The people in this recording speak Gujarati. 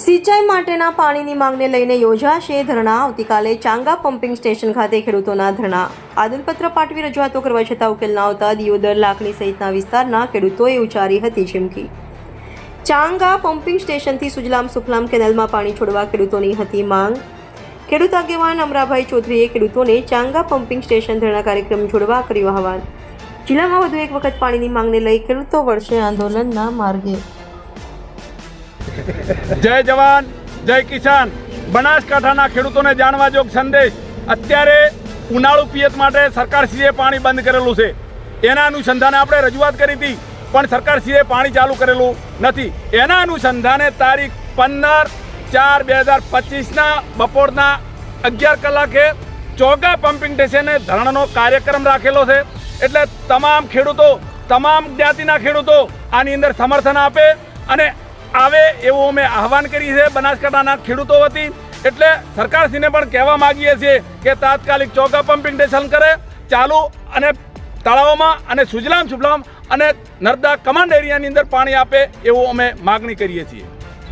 સિંચાઈ માટેના પાણીની માંગને લઈને યોજાશે ધરણા. આવતીકાલે ચાંગા પમ્પિંગ સ્ટેશન ખાતે ખેડૂતોના ધરણા. આદનપત્ર પાઠવી રજૂઆતો કરવા છતાં ઉકેલ ન આવતા દિયોદર લાખણી સહિતના વિસ્તારના ખેડૂતોએ ઉચ્ચારી હતી ચીમકી. ચાંગા પમ્પિંગ સ્ટેશનથી સુજલામ સુફલામ કેનાલમાં પાણી છોડવા ખેડૂતોની હતી માંગ. ખેડૂત આગેવાન અમરાભાઈ ચૌધરીએ ખેડૂતોને ચાંગા પમ્પિંગ સ્ટેશન ધરણા કાર્યક્રમ જોડવા કર્યું આહવાન. જિલ્લામાં વધુ એક વખત પાણીની માંગને લઈ ખેડૂતો વર્ષે આંદોલનના માર્ગે. જય જવાન, જય કિસાન. બનાસકાંઠાના ખેડૂતોને જાણવા જોગ સંદેશ. અત્યારે ઉનાળુ પિયત માટે સરકારશ્રીએ પાણી બંધ કરેલું છે. એના અનુસંધાને આપણે રજૂઆત કરી હતી, પણ સરકારશ્રીએ પાણી ચાલુ કરેલું નથી. એના અનુસંધાને તારીખ પંદર ચાર બે હજાર પચીસના બપોરના અગિયાર કલાકે ચોગા પમ્પિંગ સ્ટેશને ધરણાનો કાર્યક્રમ રાખેલો છે. એટલે તમામ ખેડૂતો, તમામ જ્ઞાતિના ખેડૂતો આની અંદર સમર્થન આપે અને આવે એવું અમે આહવાન કરી છે બનાસકાંઠાના ખેડૂતો વતી. એટલે સરકારશ્રીને પણ કહેવા માંગીએ છીએ કે તાત્કાલિક ચોગા પમ્પિંગ સ્ટેશન કરે. ચાલુ અને તળાવોમાં અને સુજલામ સુફલામ અને નર્મદા કમાન્ડ એરિયાની અંદર પાણી આપે એવું અમે માગણી કરીએ છીએ.